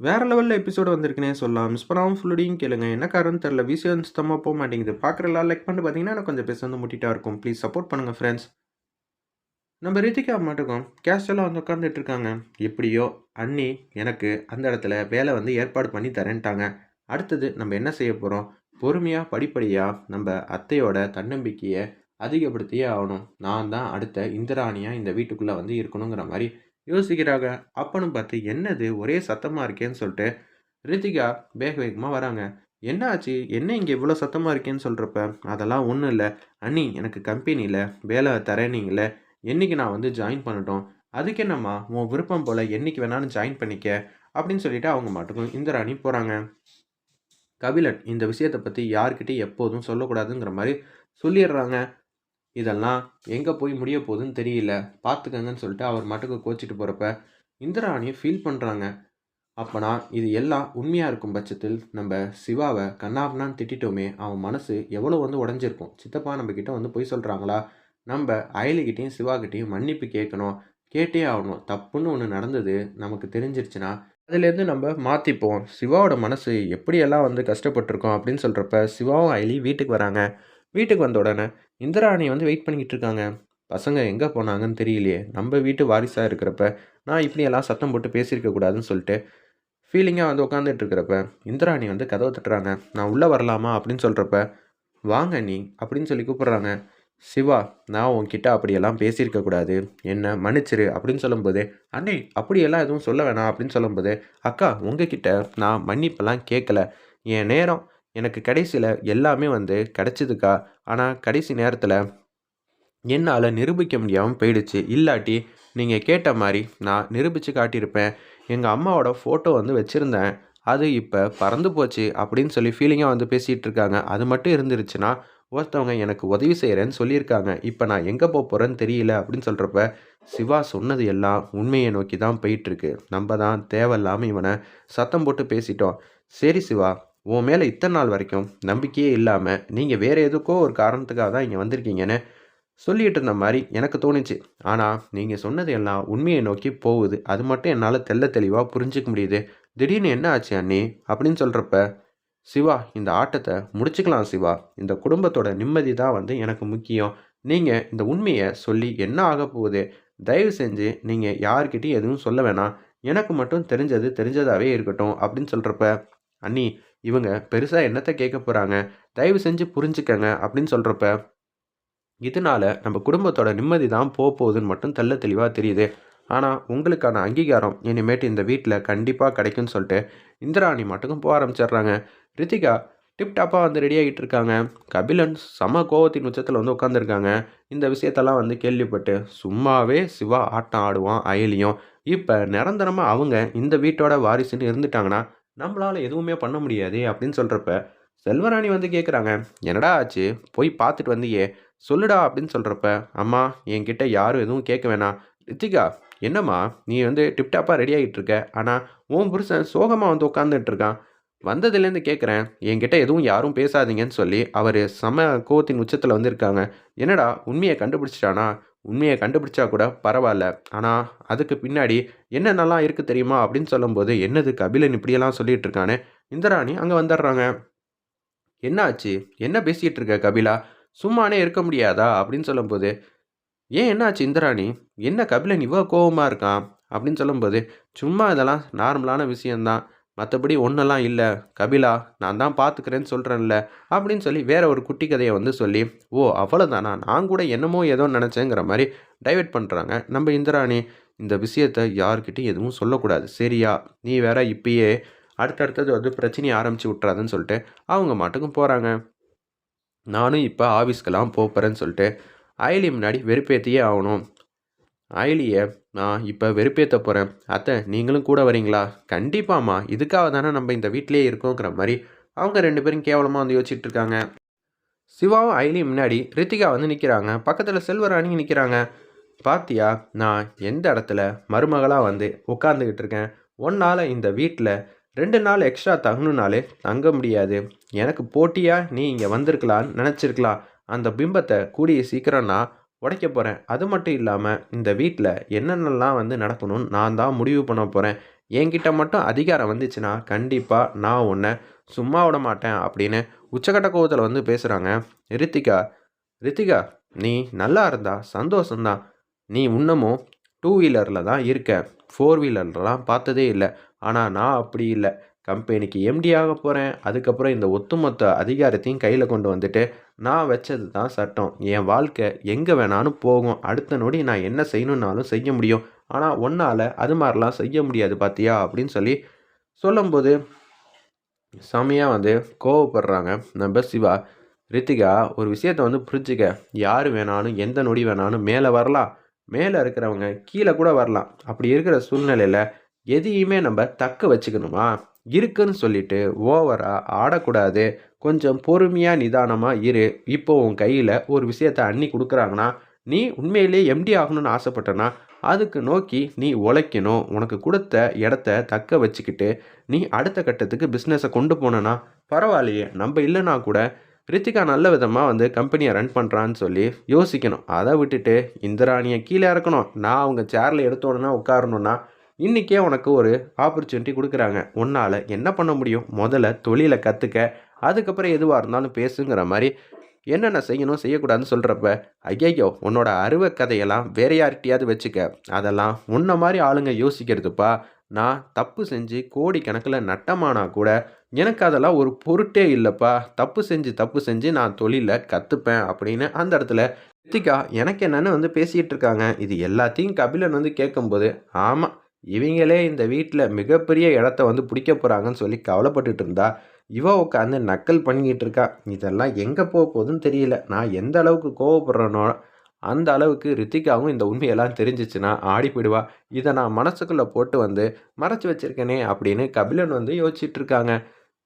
வேற லெவலில் எபிசோடு வந்திருக்குனே சொல்லலாம். மிஸ் பண்ணாமல் ஃபுல்லடியும் கேளுங்க. என்ன காரணம் தெரில விஷயம் சுத்தமாக போக மாட்டேங்குது? பார்க்குறலாம் லைக் பண்ணிட்டு பார்த்தீங்கன்னா எனக்கு கொஞ்சம் பேச வந்து முட்டிட்டா இருக்கும். ப்ளீஸ் சப்போர்ட் பண்ணுங்கள் ஃப்ரெண்ட்ஸ் நம்ம ரித்திகா மாட்டுக்கும் கேஸ்டெல்லாம் வந்து உட்காந்துட்டு இருக்காங்க. எப்படியோ அண்ணி எனக்கு அந்த இடத்துல வேலை வந்து ஏற்பாடு பண்ணி தரேன்ட்டாங்க. அடுத்தது நம்ம என்ன செய்ய போகிறோம் பொறுமையாக படிப்படியாக நம்ம அத்தையோட தன்னம்பிக்கையை அதிகப்படுத்தியே ஆகணும். நான் தான் அடுத்த இந்திராணியாக இந்த வீட்டுக்குள்ளே வந்து இருக்கணுங்கிற மாதிரி யோசிக்கிறாங்க. அப்பனும் பார்த்து என்னது? ஒரே சத்தமாக இருக்கேன்னு சொல்லிட்டு ரித்திகா வேக வேகமாக வராங்க. என்ன ஆச்சு என்ன இங்கே இவ்வளோ சத்தமாக இருக்கேன்னு சொல்கிறப்ப அதெல்லாம் ஒன்றும் இல்லை. அண்ணி எனக்கு கம்பெனியில் வேலை தரேனீங்களே என்னைக்கு நான் வந்து ஜாயின் பண்ணட்டும். அதுக்கு என்னம்மா? உன் விருப்பம் போல் என்னைக்கு வேணாலும் ஜாயின் பண்ணிக்க. அப்படின்னு சொல்லிட்டு அவங்க மட்டுக்கும் இந்திராணி போகிறாங்க கபிலன் இந்த விஷயத்தை பற்றி யார்கிட்டையும் எப்போதும் சொல்லக்கூடாதுங்கிற மாதிரி சொல்லிடுறாங்க. இதெல்லாம் எங்கே போய் முடிய போகுதுன்னு தெரியல. பார்த்துக்கங்கன்னு சொல்லிட்டு அவர் மட்டுக்கு கோச்சிட்டு போகிறப்ப இந்திராணி ஃபீல் பண்ணுறாங்க அப்போனா இது எல்லாம் உண்மையாக இருக்கும் பட்சத்தில் நம்ம சிவாவை கண்ணாப்னான்னு திட்டிட்டோமே அவன் மனசு எவ்வளோ வந்து உடஞ்சிருக்கும். சித்தப்பா நம்மக்கிட்ட வந்து போய் சொல்கிறாங்களா நம்ம அயலிக்கிட்டேயும் சிவாக்கிட்டேயும் மன்னிப்பு கேட்கணும். கேட்டே ஆகணும். தப்புன்னு ஒன்று நடந்தது நமக்கு தெரிஞ்சிருச்சுன்னா அதுலேருந்து நம்ம மாற்றிப்போம் சிவாவோட மனசு எப்படியெல்லாம் வந்து கஷ்டப்பட்டிருக்கோம் அப்படின்னு சொல்கிறப்ப சிவாவும் அயலி வீட்டுக்கு வராங்க. வீட்டுக்கு வந்த உடனே இந்திராணி வந்து வெயிட் பண்ணிக்கிட்டு இருக்காங்க. பசங்க எங்கே போனாங்கன்னு தெரியலையே. நம்ம வீட்டு வாரிசாக இருக்கிறப்ப நான் இப்படியெல்லாம் சத்தம் போட்டு பேசியிருக்க கூடாதுன்னு சொல்லிட்டு ஃபீலிங்காக வந்து உட்காந்துட்டு இருக்கிறப்ப இந்திராணி வந்து கதவை தட்டுறாங்க. நான் உள்ளே வரலாமா? அப்படின்னு சொல்கிறப்ப வாங்க நீ அப்படின்னு சொல்லி கூப்பிட்றாங்க. சிவா நான் உன்கிட்ட அப்படியெல்லாம் பேசியிருக்க கூடாது. என்ன மன்னிச்சிரு அப்படின்னு சொல்லும்போது அண்ணே அப்படியெல்லாம் எதுவும் சொல்ல வேணாம் அப்படின்னு சொல்லும்போது அக்கா உங்ககிட்ட நான் மன்னிப்பெல்லாம் கேட்கல என் நேரம் எனக்கு கடைசியில் எல்லாமே வந்து கிடச்சிதுக்கா? ஆனால் கடைசி நேரத்தில் என்னால் நிரூபிக்க முடியாமல் போயிடுச்சு. இல்லாட்டி நீங்கள் கேட்ட மாதிரி நான் நிரூபித்து காட்டியிருப்பேன். எங்கள் அம்மாவோட ஃபோட்டோ வந்து வச்சுருந்தேன். அது இப்போ பறந்து போச்சு அப்படின்னு சொல்லி ஃபீலிங்காக வந்து பேசிகிட்டு இருக்காங்க. அது மட்டும் இருந்துருச்சுன்னா ஒருத்தவங்க எனக்கு உதவி செய்கிறேன்னு சொல்லியிருக்காங்க. இப்போ நான் எங்கே போக போகிறேன்னு தெரியல அப்படின்னு சொல்கிறப்ப சிவா சொன்னது எல்லாம் உண்மையை நோக்கி தான் போயிட்டுருக்கு நம்ம தான் தேவையில்லாமல் இவனை சத்தம் போட்டு பேசிட்டோம். சரி சிவா உன் மேலே இத்தனை நாள் வரைக்கும் நம்பிக்கையே இல்லாமல் நீங்கள் வேறு எதுக்கோ ஒரு காரணத்துக்காக தான் இங்கே வந்திருக்கீங்கன்னு சொல்லிகிட்டு இருந்த மாதிரி எனக்கு தோணுச்சு. ஆனால் நீங்கள் சொன்னது எல்லாம் உண்மையை நோக்கி போகுது. அது மட்டும் என்னால் தெல்ல தெளிவாக புரிஞ்சிக்க முடியுது. திடீர்னு என்ன ஆச்சு அண்ணி? அப்படின்னு சொல்கிறப்ப சிவா இந்த ஆட்டத்தை முடிச்சுக்கலாம் சிவா. இந்த குடும்பத்தோட நிம்மதி தான் வந்து எனக்கு முக்கியம். நீங்கள் இந்த உண்மையை சொல்லி என்ன ஆக போகுது? தயவு செஞ்சு நீங்கள் யார்கிட்டையும் எதுவும் சொல்ல வேணாம். எனக்கு மட்டும் தெரிஞ்சது தெரிஞ்சதாகவே இருக்கட்டும் அப்படின்னு சொல்கிறப்ப அண்ணி இவங்க பெருசாக என்னத்தை கேட்க போகிறாங்க தயவு செஞ்சு புரிஞ்சுக்கங்க அப்படின்னு சொல்கிறப்ப இதனால நம்ம குடும்பத்தோட நிம்மதி தான் போக போகுதுன்னு மட்டும் தெல்ல தெளிவாக தெரியுது. ஆனால் உங்களுக்கான அங்கீகாரம் இனிமேட்டு இந்த வீட்டில் கண்டிப்பாக கிடைக்கும்னு சொல்லிட்டு இந்திராணி மட்டுக்கும் போக ஆரம்பிச்சிடுறாங்க. ரித்திகா டிப்டாப்பாக வந்து ரெடி ஆகிட்டு இருக்காங்க. கபிலன் சம கோவத்தின் உச்சத்தில் வந்து உட்காந்துருக்காங்க இந்த விஷயத்தெல்லாம் வந்து கேள்விப்பட்டு சும்மாவே சிவா ஆட்டம் ஆடுவான் அயலியும். இப்போ நிரந்தரமாக அவங்க இந்த வீட்டோட வாரிசுன்னு இருந்துட்டாங்கன்னா நம்மளால் எதுவுமே பண்ண முடியாது அப்படின்னு சொல்கிறப்ப செல்வராணி வந்து கேட்குறாங்க என்னடா ஆச்சு? போய் பார்த்துட்டு வந்தியே. சொல்லுடா அப்படின்னு சொல்கிறப்ப அம்மா என்கிட்ட யாரும் எதுவும் கேட்க வேணாம். ரித்திகா என்னம்மா? நீ வந்து டிப்டாப்பாக ரெடி ஆகிட்டு இருக்க. ஆனால் உன் புருஷன் சோகமாக வந்து உட்காந்துட்டு இருக்கான். வந்ததுலேருந்து கேட்குறேன் என்கிட்ட எதுவும் யாரும் பேசாதீங்கன்னு சொல்லி அவர் சம கோவத்தின் உச்சத்தில் வந்திருக்காங்க என்னடா உண்மையை கண்டுபிடிச்சிட்டானா? உண்மையை கண்டுபிடிச்சா கூட பரவாயில்ல. ஆனால் அதுக்கு பின்னாடி என்னென்னலாம் இருக்குது தெரியுமா? அப்படின்னு சொல்லும்போது என்னது கபிலன் இப்படியெல்லாம் சொல்லிகிட்டு இருக்கானே? இந்திராணி அங்கே வந்துடுறாங்க. என்ன ஆச்சு என்ன பேசிகிட்டு இருக்க கபிலா? சும்மானே இருக்க முடியாதா? அப்படின்னு சொல்லும்போது ஏன் என்னாச்சு இந்திராணி? என்ன கபிலன் இவ்வளோ கோபமாக இருக்கான்? அப்படின்னு சொல்லும்போது சும்மா இதெல்லாம் நார்மலான விஷயந்தான் மற்றபடி ஒன்றெல்லாம் இல்லை. கபிலா நான் தான் பார்த்துக்கிறேன்னு சொல்கிறேன்ல அப்படின்னு சொல்லி வேற ஒரு குட்டி கதையை வந்து சொல்லி ஓ அவ்வளோதானா நான் கூட என்னமோ ஏதோ நினச்சேங்கிற மாதிரி டைவெர்ட் பண்ணுறாங்க நம்ம இந்திராணி இந்த விஷயத்தை யார்கிட்டையும் எதுவும் சொல்லக்கூடாது. சரியா? நீ வேற இப்பயே அடுத்தடுத்தது வந்து பிரச்சனையை ஆரம்பித்து விட்றாதுன்னு சொல்லிட்டு அவங்க மாட்டுக்கும் போகிறாங்க நானும் இப்போ ஆஃபீஸ்க்கெல்லாம் போகிறேன்னு சொல்லிட்டு அயலி முன்னாடி வெறுப்பேற்றியே ஆகணும். அயலியை நான் இப்போ வெறுப்பேற்ற போகிறேன் அத்தை நீங்களும் கூட வரீங்களா? கண்டிப்பாம்மா. இதுக்காக தானே நம்ம இந்த வீட்டிலே இருக்கோங்கிற மாதிரி அவங்க ரெண்டு பேரும் கேவலமாக வந்து யோசிச்சுட்டு இருக்காங்க. சிவாவும் ஐலியும் முன்னாடி ரித்திகா வந்து நிற்கிறாங்க பக்கத்தில் செல்வராணி நிற்கிறாங்க பாத்தியா நான் எந்த இடத்துல மருமகளாக வந்து உட்காந்துக்கிட்டு இருக்கேன்? ஒன்னால் இந்த வீட்டில் ரெண்டு நாள் எக்ஸ்ட்ரா தங்கணுனாலே தங்க முடியாது. எனக்கு போட்டியாக நீ இங்கே வந்திருக்கலான்னு நினச்சிருக்கலாம். அந்த பிம்பத்தை கூடிய சீக்கிரம் நான் உடைக்க போகிறேன் அது மட்டும் இல்லாமல் இந்த வீட்டில் என்னென்னலாம் வந்து நடக்கணும்னு நான் தான் முடிவு பண்ண போகிறேன் என்கிட்ட மட்டும் அதிகாரம் வந்துச்சுன்னா கண்டிப்பாக நான் உன்னை சும்மா விட மாட்டேன் அப்படின்னு உச்சக்கட்ட கோவத்தில் வந்து பேசுகிறாங்க ரித்திகா ரித்திகா நீ நல்லா இருந்தா சந்தோஷந்தான் நீ இன்னமும் டூ வீலரில் தான் இருக்க. ஃபோர் வீலர்லாம் பார்த்ததே இல்லை. ஆனால் நான் அப்படி இல்லை. கம்பெனிக்கு எம்டி ஆக போகிறேன் அதுக்கப்புறம் இந்த ஒட்டுமொத்த அதிகாரத்தையும் கையில் கொண்டு வந்துட்டு நான் வச்சது தான் சட்டம். என் வாழ்க்கை எங்கே வேணாலும் போகும். அடுத்த நொடி நான் என்ன செய்யணுன்னாலும் செய்ய முடியும். ஆனால் ஒன்றால் அது மாதிரிலாம் செய்ய முடியாது பார்த்தியா அப்படின்னு சொல்லி சொல்லும்போது செமையாக வந்து கோவப்படுறாங்க. நம்ம சிவா ரித்திகா ஒரு விஷயத்தை வந்து புரிஞ்சுக்க. யார் வேணாலும் எந்த நொடி வேணாலும் மேலே வரலாம். மேலே இருக்கிறவங்க கீழே கூட வரலாம். அப்படி இருக்கிற சூழ்நிலையில் எதையுமே நம்ம தக்க வச்சுக்கணுமா? இருக்குன்னு சொல்லிட்டு ஓவராக ஆடக்கூடாது. கொஞ்சம் பொறுமையாக நிதானமாக இரு. இப்போ உன் கையில் ஒரு விஷயத்தை அண்ணி கொடுக்குறாங்கன்னா நீ உண்மையிலே எம்டி ஆகணும்னு ஆசைப்பட்டனா அதுக்கு நோக்கி நீ உழைக்கணும். உனக்கு கொடுத்த இடத்த தக்க வச்சுக்கிட்டு நீ அடுத்த கட்டத்துக்கு பிஸ்னஸை கொண்டு போனனா பரவாயில்லையே. நம்ம இல்லைனா கூட ரித்திகா நல்ல விதமாக வந்து கம்பெனியை ரன் பண்ணுறான்னு சொல்லி யோசிக்கணும். அதை விட்டுட்டு இந்திராணியை கீழே இறக்கணும். நான் அவங்க சேரில் எடுத்த உட்காரணுன்னா இன்றைக்கே உனக்கு ஒரு ஆப்பர்ச்சுனிட்டி கொடுக்குறாங்க. உன்னால் என்ன பண்ண முடியும்? முதல்ல தொழிலை கற்றுக்க அதுக்கப்புறம் எதுவாக இருந்தாலும் பேசுங்கிற மாதிரி என்னென்ன செய்யணும் செய்யக்கூடாதுன்னு சொல்கிறப்ப ஐயையோ உன்னோட அருவ கதையெல்லாம் வேற யார்கிட்டையாவது வச்சுக்க. அதெல்லாம் உன்ன மாதிரி ஆளுங்க யோசிக்கிறதுப்பா. நான் தப்பு செஞ்சு கோடிக்கணக்கில் நட்டமானால் நட்டமானா கூட எனக்கு அதெல்லாம் ஒரு பொருட்டே இல்லைப்பா. தப்பு செஞ்சு தப்பு செஞ்சு நான் தொழிலில் கற்றுப்பேன் அப்படின்னு அந்த இடத்துல ரித்திகா எனக்கு என்னென்னு வந்து பேசிகிட்டு இருக்காங்க. இது எல்லாத்தையும் கபிலன் வந்து கேட்கும்போது ஆமாம் இவங்களே இந்த வீட்டில் மிகப்பெரிய இடத்த வந்து பிடிக்க போகிறாங்கன்னு சொல்லி கவலைப்பட்டுட்டு இருந்தா இவ உட்காந்து நக்கல் பண்ணிக்கிட்டு இருக்கா. இதெல்லாம் எங்கே போக போகுதுன்னு தெரியல. நான் எந்த அளவுக்கு கோவப்படுறேனோ அந்த அளவுக்கு ரித்திகாவும் இந்த உண்மையெல்லாம் தெரிஞ்சிச்சுன்னா ஆடி போயிடுவா. இதை நான் மனசுக்குள்ளே போட்டு வந்து மறைச்சி வச்சிருக்கேனே அப்படின்னு கபிலன் வந்து யோசிச்சுட்டு இருக்காங்க.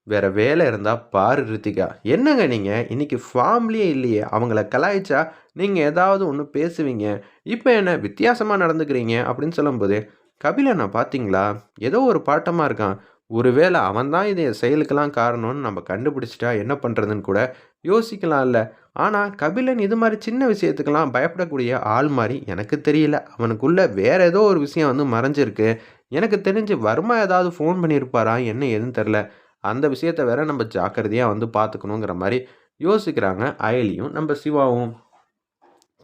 வேற வேலை இருந்தால் பாரு ரித்திகா. என்னங்க நீங்கள் இன்றைக்கி ஃபார்ம்லேயே இல்லையே. அவங்கள கலாய்ச்சா நீங்கள் ஏதாவது ஒன்று பேசுவீங்க. இப்போ என்ன வித்தியாசமாக நடந்துக்கிறீங்க அப்படின்னு சொல்லும்போது கபிலனை பார்த்தீங்களா ஏதோ ஒரு பாட்டமாக இருக்கான். ஒருவேளை அவன் தான் இதை செயலுக்கெல்லாம் காரணம்னு நம்ம கண்டுபிடிச்சிட்டா என்ன பண்ணுறதுன்னு கூட யோசிக்கலாம் இல்லை ஆனால் கபிலன் இது மாதிரி சின்ன விஷயத்துக்கெல்லாம் பயப்படக்கூடிய ஆள் மாதிரி எனக்கு தெரியல. அவனுக்குள்ளே வேறு ஏதோ ஒரு விஷயம் வந்து மறைஞ்சிருக்கு. எனக்கு தெரிஞ்சு வர்மா ஏதாவது ஃபோன் பண்ணியிருப்பாரா? என்ன எதுன்னு தெரில அந்த விஷயத்த வேற நம்ம ஜாக்கிரதையாக வந்து பார்த்துக்கணுங்கிற மாதிரி யோசிக்கிறாங்க அயலியும் நம்ம சிவாவும்.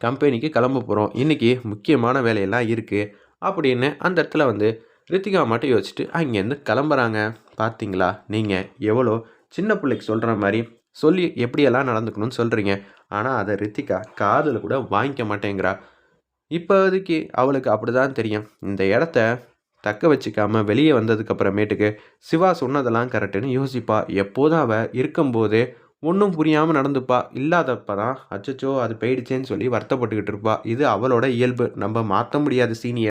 கம்பெனிக்கு கிளம்ப போகிறோம் இன்றைக்கி முக்கியமான வேலையெல்லாம் இருக்குது அப்படின்னு அந்த இடத்துல வந்து ரித்திகா மட்டும் யோசிச்சுட்டு அங்கேருந்து கிளம்புறாங்க. பார்த்தீங்களா நீங்கள் எவ்வளோ சின்ன பிள்ளைக்கு சொல்கிற மாதிரி சொல்லி எப்படியெல்லாம் நடந்துக்கணும்னு சொல்கிறீங்க ஆனால் அதை ரித்திகா காதில் கூட வாங்கிக்க மாட்டேங்கிறா. இப்போதைக்கு அவளுக்கு அப்படி தான் தெரியும். இந்த இடத்த தக்க வச்சுக்காம வெளியே வந்ததுக்கப்புறமேட்டுக்கு சிவா சொன்னதெல்லாம் கரெக்டுன்னு யோசிப்பா. எப்போதும் அவள் இருக்கும்போதே ஒன்றும் புரியாமல் நடந்துப்பா. இல்லாதப்ப தான் அச்சச்சோ அது போயிடுச்சேன்னு சொல்லி வருத்தப்பட்டுக்கிட்டு இருப்பா. இது அவளோட இயல்பு. நம்ம மாற்ற முடியாத சீனியர்.